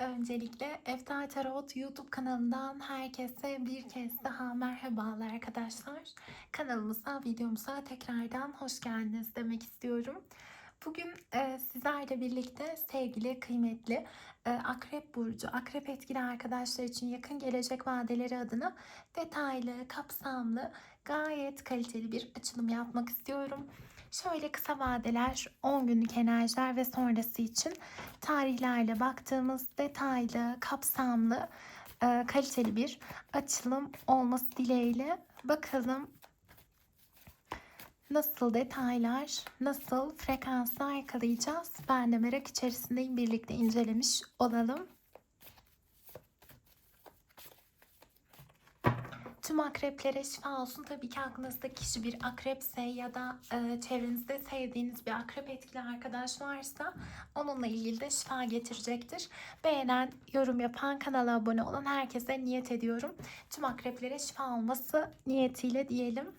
Öncelikle Eftal Tarot YouTube kanalından herkese bir kez daha merhabalar arkadaşlar. Kanalımıza, videomuza tekrardan hoş geldiniz demek istiyorum. Bugün e, sizlerle birlikte sevgili, kıymetli e, Akrep Burcu, Akrep etkili arkadaşlar için yakın gelecek vadeleri adına detaylı, kapsamlı, gayet kaliteli bir açılım yapmak istiyorum. Şöyle kısa vadeler, 10 günlük enerjiler ve sonrası için tarihlerle baktığımız detaylı, kapsamlı, e, kaliteli bir açılım olması dileğiyle bakalım nasıl detaylar, nasıl frekanslar yakalayacağız. Ben de merak içerisindeyim. Birlikte incelemiş olalım. Tüm akreplere şifa olsun. Tabii ki aklınızda kişi bir akrepse ya da e, çevrenizde sevdiğiniz bir akrep etkili arkadaş varsa onunla ilgili de şifa getirecektir. Beğenen, yorum yapan, kanala abone olan herkese niyet ediyorum. Tüm akreplere şifa olması niyetiyle diyelim.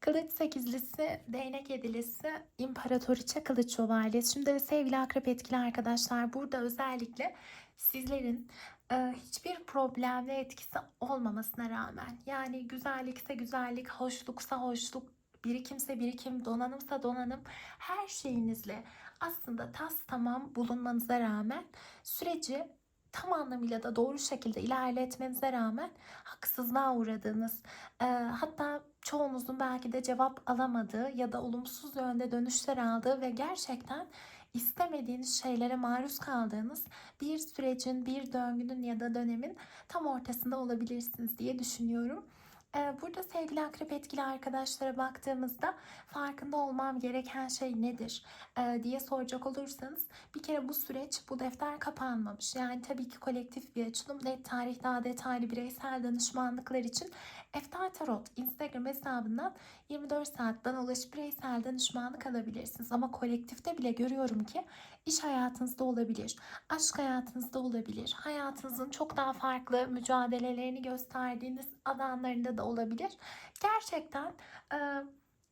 Kılıç sekizlisi, değnek yedilisi, imparatoriçe kılıç şövalyesi. Şimdi sevgili akrep etkili arkadaşlar burada özellikle sizlerin e, hiçbir problemli etkisi olmamasına rağmen yani güzellikse güzellik, hoşluksa hoşluk, birikimse birikim, donanımsa donanım her şeyinizle aslında tas tamam bulunmanıza rağmen süreci tam anlamıyla da doğru şekilde ilerletmenize rağmen haksızlığa uğradığınız e, hatta çoğunuzun belki de cevap alamadığı ya da olumsuz yönde dönüşler aldığı ve gerçekten istemediğiniz şeylere maruz kaldığınız bir sürecin, bir döngünün ya da dönemin tam ortasında olabilirsiniz diye düşünüyorum. Ee, Burada sevgili akrep etkili arkadaşlara baktığımızda farkında olmam gereken şey nedir ee, diye soracak olursanız bir kere bu süreç bu defter kapanmamış. Yani tabii ki kolektif bir açılım net tarih daha detaylı bireysel danışmanlıklar için Eftal Tarot Instagram hesabından 24 saat bana ulaşıp bireysel danışmanlık alabilirsiniz. Ama kolektifte bile görüyorum ki iş hayatınızda olabilir, aşk hayatınızda olabilir, hayatınızın çok daha farklı mücadelelerini gösterdiğiniz alanlarında da olabilir. Gerçekten e,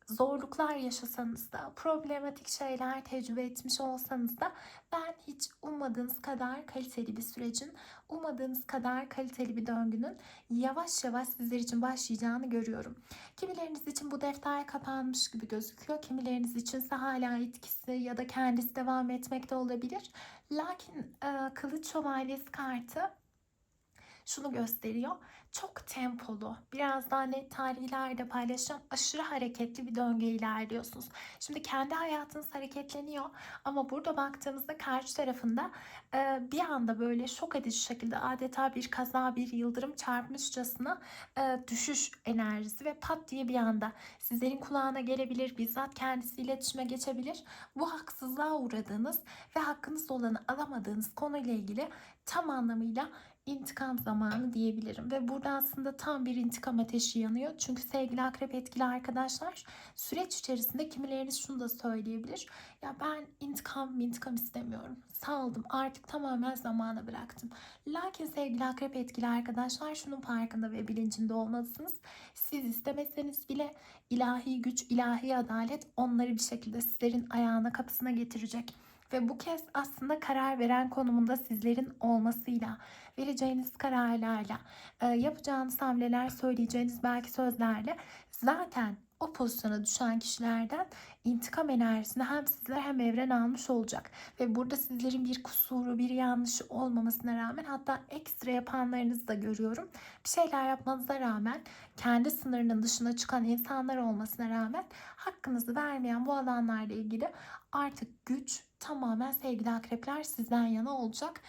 zorluklar yaşasanız da, problematik şeyler tecrübe etmiş olsanız da ben hiç ummadığınız kadar kaliteli bir sürecin, ummadığınız kadar kaliteli bir döngünün yavaş yavaş sizler için başlayacağını görüyorum. Kimileriniz için bu defter kapanmış gibi gözüküyor. Kimileriniz için ise hala etkisi ya da kendisi devam etmekte olabilir. Lakin e, Kılıç Şövalyesi kartı şunu gösteriyor. Çok tempolu, biraz daha net tarihlerde paylaşacağım. Aşırı hareketli bir döngü ilerliyorsunuz. Şimdi kendi hayatınız hareketleniyor ama burada baktığımızda karşı tarafında e, bir anda böyle şok edici şekilde adeta bir kaza, bir yıldırım çarpmışçasına e, düşüş enerjisi ve pat diye bir anda sizlerin kulağına gelebilir, bizzat kendisi iletişime geçebilir. Bu haksızlığa uğradığınız ve hakkınız olanı alamadığınız konuyla ilgili tam anlamıyla intikam zamanı diyebilirim. Ve burada aslında tam bir intikam ateşi yanıyor. Çünkü sevgili akrep etkili arkadaşlar süreç içerisinde kimileriniz şunu da söyleyebilir. Ya ben intikam intikam istemiyorum. Saldım artık tamamen zamana bıraktım. Lakin sevgili akrep etkili arkadaşlar şunun farkında ve bilincinde olmalısınız. Siz istemeseniz bile ilahi güç, ilahi adalet onları bir şekilde sizlerin ayağına kapısına getirecek. Ve bu kez aslında karar veren konumunda sizlerin olmasıyla, vereceğiniz kararlarla, e, yapacağınız hamleler, söyleyeceğiniz belki sözlerle zaten o pozisyona düşen kişilerden intikam enerjisini hem sizler hem evren almış olacak. Ve burada sizlerin bir kusuru, bir yanlışı olmamasına rağmen hatta ekstra yapanlarınızı da görüyorum. Bir şeyler yapmanıza rağmen kendi sınırının dışına çıkan insanlar olmasına rağmen hakkınızı vermeyen bu alanlarla ilgili artık güç tamamen sevgili akrepler sizden yana olacak.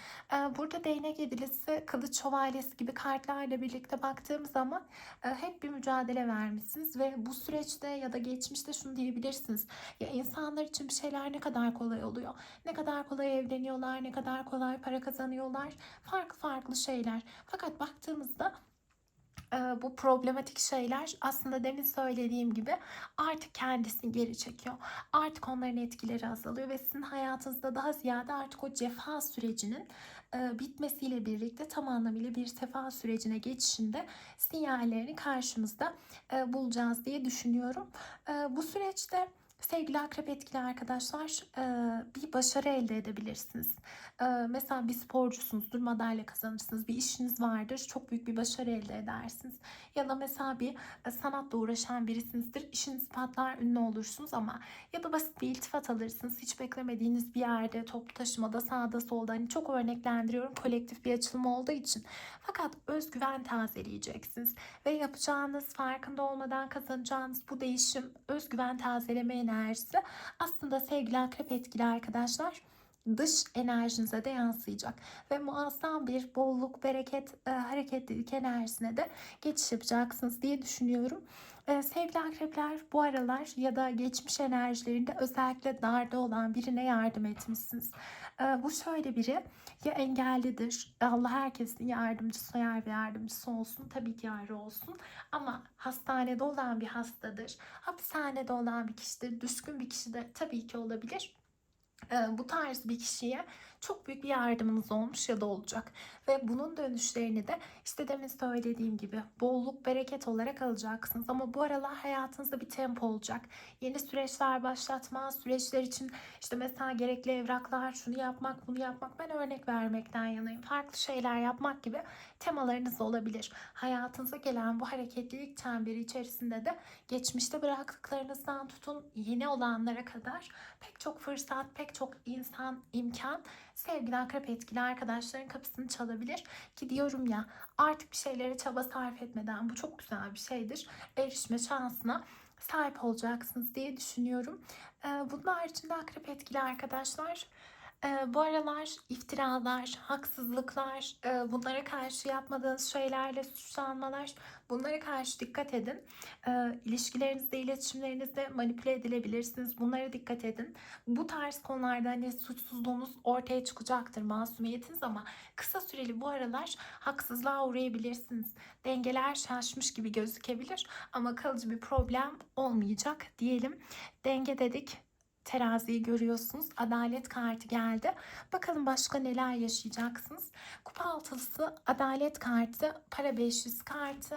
Burada değnek yedilisi, kılıç şövalyesi gibi kartlarla birlikte baktığım zaman hep bir mücadele vermişsiniz ve bu süreçte ya da geçmişte şunu diyebilirsiniz. Ya insanlar için bir şeyler ne kadar kolay oluyor. Ne kadar kolay evleniyorlar, ne kadar kolay para kazanıyorlar. Farklı farklı şeyler. Fakat baktığımızda bu problematik şeyler aslında demin söylediğim gibi artık kendisini geri çekiyor. Artık onların etkileri azalıyor ve sizin hayatınızda daha ziyade artık o cefa sürecinin bitmesiyle birlikte tam anlamıyla bir sefa sürecine geçişinde sinyallerini karşımızda bulacağız diye düşünüyorum. Bu süreçte Sevgili akrep etkili arkadaşlar eee, bir başarı elde edebilirsiniz. Eee, mesela bir sporcusunuzdur, madalya kazanırsınız. Bir işiniz vardır, çok büyük bir başarı elde edersiniz. Ya da mesela bir e, sanatla uğraşan birisinizdir, işiniz patlar, ünlü olursunuz ama ya da basit bir iltifat alırsınız. Hiç beklemediğiniz bir yerde, toplu taşımada, sağda solda hani çok örneklendiriyorum kolektif bir açılım olduğu için. Fakat özgüven tazeleyeceksiniz ve yapacağınız farkında olmadan kazanacağınız bu değişim özgüven tazeleme enerjisi aslında sevgili akrep etkili arkadaşlar dış enerjinize de yansıyacak ve muazzam bir bolluk, bereket, e, hareketlilik enerjisine de geçiş yapacaksınız diye düşünüyorum. E, sevgili akrepler bu aralar ya da geçmiş enerjilerinde özellikle darda olan birine yardım etmişsiniz. E, bu şöyle biri ya engellidir. Allah herkesin yardımcısı yer ve yardımcısı olsun. Tabii ki yarı olsun. Ama hastanede olan bir hastadır. Hapishanede olan bir kişidir. Düşkün bir kişi de tabii ki olabilir. Ee, bu tarz bir kişiye çok büyük bir yardımınız olmuş ya da olacak. Ve bunun dönüşlerini de işte demin söylediğim gibi bolluk bereket olarak alacaksınız. Ama bu aralar hayatınızda bir tempo olacak. Yeni süreçler başlatma, süreçler için işte mesela gerekli evraklar, şunu yapmak, bunu yapmak. Ben örnek vermekten yanayım. Farklı şeyler yapmak gibi temalarınız olabilir. Hayatınıza gelen bu hareketlilik çemberi içerisinde de geçmişte bıraktıklarınızdan tutun yeni olanlara kadar pek çok fırsat, pek çok insan, imkan sevgili akrep etkili arkadaşların kapısını çalabilir. Ki diyorum ya artık bir şeylere çaba sarf etmeden bu çok güzel bir şeydir. Erişme şansına sahip olacaksınız diye düşünüyorum. Bunun haricinde akrep etkili arkadaşlar bu aralar iftiralar, haksızlıklar, bunlara karşı yapmadığınız şeylerle suçlanmalar, bunlara karşı dikkat edin. E, ilişkilerinizde, iletişimlerinizde manipüle edilebilirsiniz. Bunlara dikkat edin. Bu tarz konularda hani suçsuzluğunuz ortaya çıkacaktır, masumiyetiniz ama kısa süreli bu aralar haksızlığa uğrayabilirsiniz. Dengeler şaşmış gibi gözükebilir ama kalıcı bir problem olmayacak diyelim. Denge dedik teraziyi görüyorsunuz. Adalet kartı geldi. Bakalım başka neler yaşayacaksınız. Kupa altılısı adalet kartı, para 500 kartı,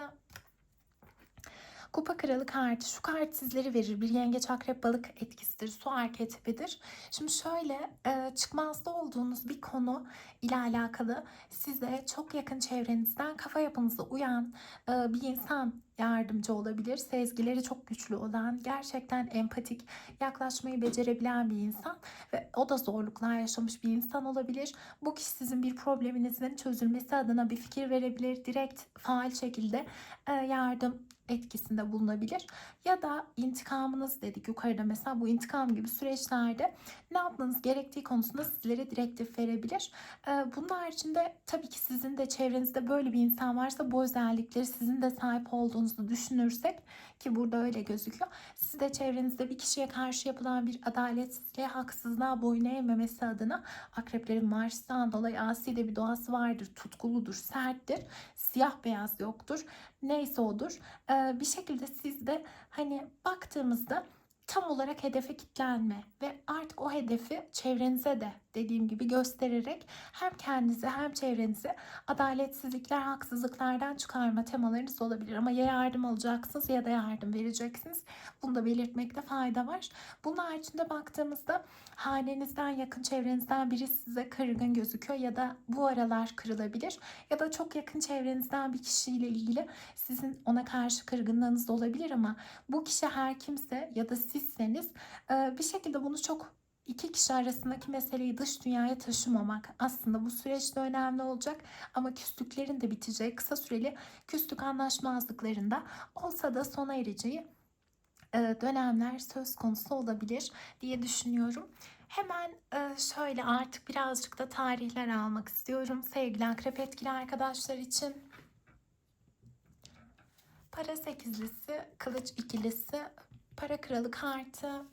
Kupa kralı kartı şu kart sizleri verir. Bir yengeç akrep balık etkisidir. Su arketipidir. Şimdi şöyle e, çıkmazda olduğunuz bir konu ile alakalı size çok yakın çevrenizden kafa yapınıza uyan e, bir insan yardımcı olabilir. Sezgileri çok güçlü olan, gerçekten empatik, yaklaşmayı becerebilen bir insan ve o da zorluklar yaşamış bir insan olabilir. Bu kişi sizin bir probleminizin çözülmesi adına bir fikir verebilir. Direkt faal şekilde e, yardım etkisinde bulunabilir. Ya da intikamınız dedik yukarıda mesela bu intikam gibi süreçlerde ne yapmanız gerektiği konusunda sizlere direktif verebilir. Bunun haricinde tabii ki sizin de çevrenizde böyle bir insan varsa bu özellikleri sizin de sahip olduğunuzu düşünürsek ki burada öyle gözüküyor. Siz de çevrenizde bir kişiye karşı yapılan bir adaletsizliğe, haksızlığa boyun eğmemesi adına akreplerin Mars'tan dolayı asi de bir doğası vardır. Tutkuludur, serttir. Siyah beyaz yoktur. Neyse odur. Ee, bir şekilde siz de hani baktığımızda tam olarak hedefe kitlenme ve artık o hedefi çevrenize de dediğim gibi göstererek hem kendinizi hem çevrenizi adaletsizlikler, haksızlıklardan çıkarma temalarınız olabilir. Ama ya yardım alacaksınız ya da yardım vereceksiniz. Bunu da belirtmekte fayda var. Bunun haricinde baktığımızda hanenizden, yakın çevrenizden biri size kırgın gözüküyor ya da bu aralar kırılabilir. Ya da çok yakın çevrenizden bir kişiyle ilgili sizin ona karşı kırgınlığınız olabilir ama bu kişi her kimse ya da sizseniz bir şekilde bunu çok iki kişi arasındaki meseleyi dış dünyaya taşımamak aslında bu süreçte önemli olacak ama küslüklerin de biteceği kısa süreli küslük anlaşmazlıklarında olsa da sona ereceği dönemler söz konusu olabilir diye düşünüyorum. Hemen şöyle artık birazcık da tarihler almak istiyorum sevgili akrep etkili arkadaşlar için. Para sekizlisi, kılıç ikilisi, para kralı kartı,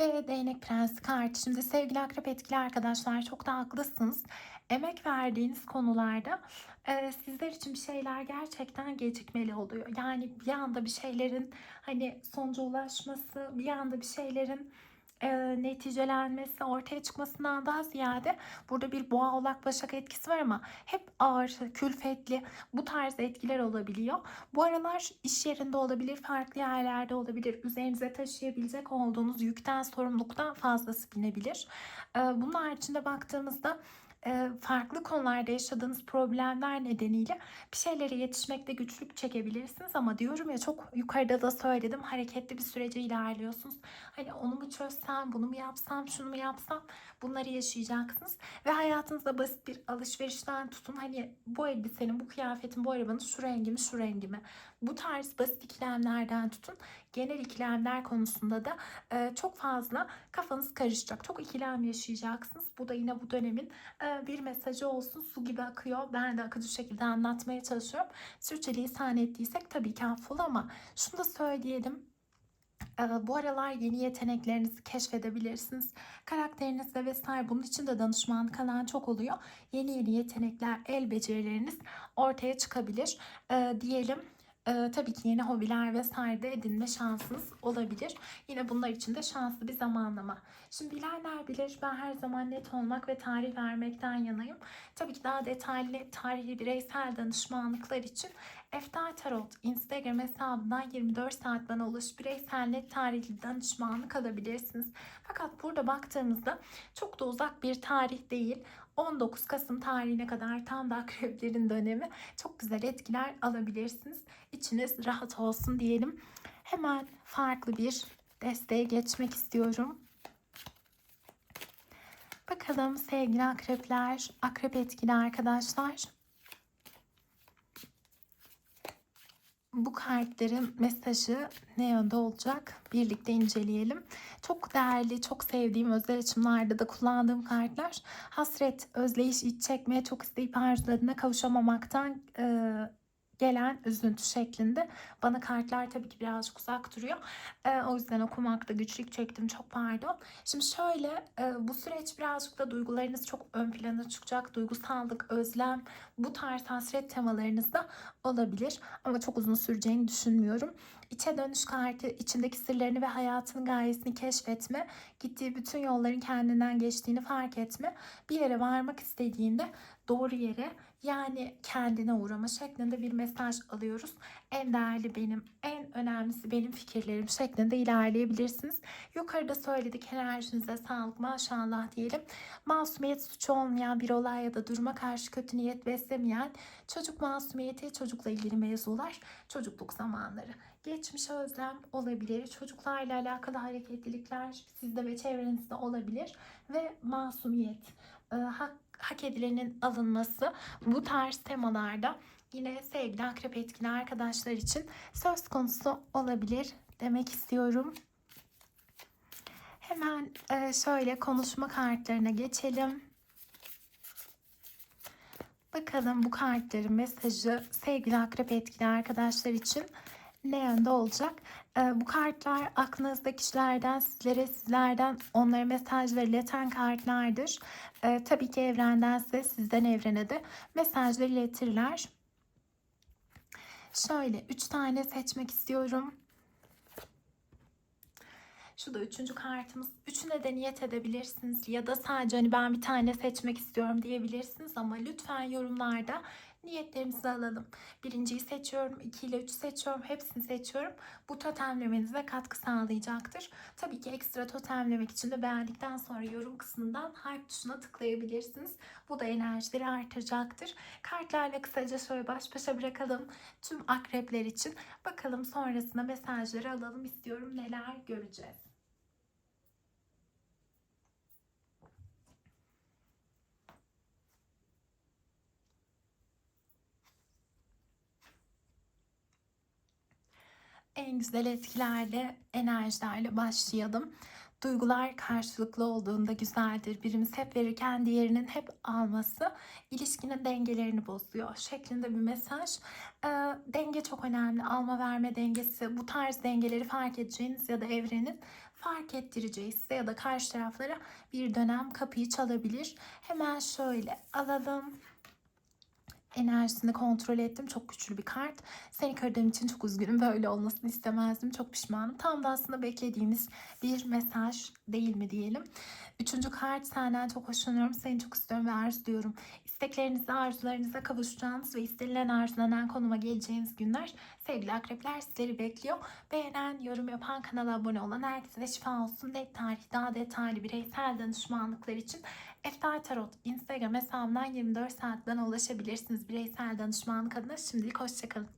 ve değnek prensi kartı. Şimdi sevgili akrep etkili arkadaşlar çok da haklısınız. Emek verdiğiniz konularda e, sizler için bir şeyler gerçekten gecikmeli oluyor. Yani bir anda bir şeylerin hani sonuca ulaşması, bir anda bir şeylerin e, neticelenmesi, ortaya çıkmasından daha ziyade burada bir boğa oğlak başak etkisi var ama hep ağır, külfetli bu tarz etkiler olabiliyor. Bu aralar iş yerinde olabilir, farklı yerlerde olabilir. Üzerinize taşıyabilecek olduğunuz yükten, sorumluluktan fazlası binebilir. E, bunun haricinde baktığımızda farklı konularda yaşadığınız problemler nedeniyle bir şeylere yetişmekte güçlük çekebilirsiniz ama diyorum ya çok yukarıda da söyledim hareketli bir sürece ilerliyorsunuz. Hani onu mu çözsem, bunu mu yapsam, şunu mu yapsam bunları yaşayacaksınız ve hayatınızda basit bir alışverişten tutun. Hani bu elbisenin, bu kıyafetin, bu arabanın şu rengi mi, şu rengi mi? Bu tarz basit ikilemlerden tutun. Genel ikilemler konusunda da e, çok fazla kafanız karışacak. Çok ikilem yaşayacaksınız. Bu da yine bu dönemin e, bir mesajı olsun. Su gibi akıyor. Ben de akıcı şekilde anlatmaya çalışıyorum. Sürçülisan ettiysek tabii ki affola ama şunu da söyleyelim. E, bu aralar yeni yeteneklerinizi keşfedebilirsiniz. Karakterinizde vesaire bunun için de danışmanlık alan çok oluyor. Yeni yeni yetenekler, el becerileriniz ortaya çıkabilir e, diyelim. Ee, tabii ki yeni hobiler vesaire de edinme şansınız olabilir. Yine bunlar için de şanslı bir zamanlama. Şimdi bilenler bilir ben her zaman net olmak ve tarih vermekten yanayım. Tabii ki daha detaylı tarihi bireysel danışmanlıklar için Eftal Tarot Instagram hesabından 24 saat bana ulaş bireysel net tarihli danışmanlık alabilirsiniz. Fakat burada baktığımızda çok da uzak bir tarih değil. 19 Kasım tarihine kadar tam da akreplerin dönemi çok güzel etkiler alabilirsiniz. İçiniz rahat olsun diyelim. Hemen farklı bir desteğe geçmek istiyorum. Bakalım sevgili akrepler, akrep etkili arkadaşlar. Bu kartların mesajı ne yönde olacak? Birlikte inceleyelim. Çok değerli, çok sevdiğim özel açımlarda da kullandığım kartlar. Hasret, özleyiş, iç çekmeye çok isteyip arzularına kavuşamamaktan e, gelen üzüntü şeklinde. Bana kartlar tabii ki birazcık uzak duruyor. E, o yüzden okumakta güçlük çektim. Çok pardon. Şimdi şöyle e, bu süreç birazcık da duygularınız çok ön plana çıkacak. Duygusallık, özlem bu tarz hasret temalarınız da olabilir. Ama çok uzun süreceğini düşünmüyorum. İçe dönüş kartı içindeki sırlarını ve hayatının gayesini keşfetme, gittiği bütün yolların kendinden geçtiğini fark etme, bir yere varmak istediğinde doğru yere yani kendine uğrama şeklinde bir mesaj alıyoruz. En değerli benim, en önemlisi benim fikirlerim şeklinde ilerleyebilirsiniz. Yukarıda söyledik enerjinize sağlık maşallah diyelim. Masumiyet suçu olmayan bir olay ya da duruma karşı kötü niyet beslemeyen çocuk masumiyeti, çocukla ilgili mevzular, çocukluk zamanları. Geçmiş özlem olabilir, çocuklarla alakalı hareketlilikler sizde ve çevrenizde olabilir ve masumiyet, e, hak hak edilenin alınması bu tarz temalarda yine sevgili akrep etkili arkadaşlar için söz konusu olabilir demek istiyorum. Hemen e, şöyle konuşma kartlarına geçelim. Bakalım bu kartların mesajı sevgili akrep etkili arkadaşlar için ne yönde olacak? Ee, bu kartlar aklınızdaki kişilerden sizlere, sizlerden onlara mesajları ileten kartlardır. Ee, tabii ki evrenden size, sizden evrene de mesajları iletirler. Şöyle üç tane seçmek istiyorum. Şu da üçüncü kartımız. Üçüne de niyet edebilirsiniz ya da sadece hani ben bir tane seçmek istiyorum diyebilirsiniz ama lütfen yorumlarda niyetlerimizi alalım. Birinciyi seçiyorum, 2 ile 3 seçiyorum, hepsini seçiyorum. Bu totemlemenize katkı sağlayacaktır. Tabii ki ekstra totemlemek için de beğendikten sonra yorum kısmından harf tuşuna tıklayabilirsiniz. Bu da enerjileri artıracaktır. Kartlarla kısaca şöyle baş başa bırakalım tüm akrepler için. Bakalım sonrasında mesajları alalım istiyorum neler göreceğiz. En güzel etkilerle, enerjilerle başlayalım. Duygular karşılıklı olduğunda güzeldir. Birimiz hep verirken diğerinin hep alması ilişkinin dengelerini bozuyor şeklinde bir mesaj. E, denge çok önemli. Alma verme dengesi. Bu tarz dengeleri fark edeceğiniz ya da evrenin fark ettireceği size ya da karşı taraflara bir dönem kapıyı çalabilir. Hemen şöyle alalım. Enerjisini kontrol ettim. Çok güçlü bir kart. Seni kırdığım için çok üzgünüm. Böyle olmasını istemezdim. Çok pişmanım. Tam da aslında beklediğimiz bir mesaj değil mi diyelim. Üçüncü kart senden çok hoşlanıyorum. Seni çok istiyorum ve arzuluyorum. İsteklerinize, arzularınıza kavuşacağınız ve istenilen arzulanan konuma geleceğiniz günler sevgili akrepler sizleri bekliyor. Beğenen, yorum yapan, kanala abone olan herkese şifa olsun. Net tarih, daha detaylı bireysel danışmanlıklar için Eftar Tarot Instagram hesabından 24 saat bana ulaşabilirsiniz bireysel danışmanlık adına. Şimdilik hoşçakalın.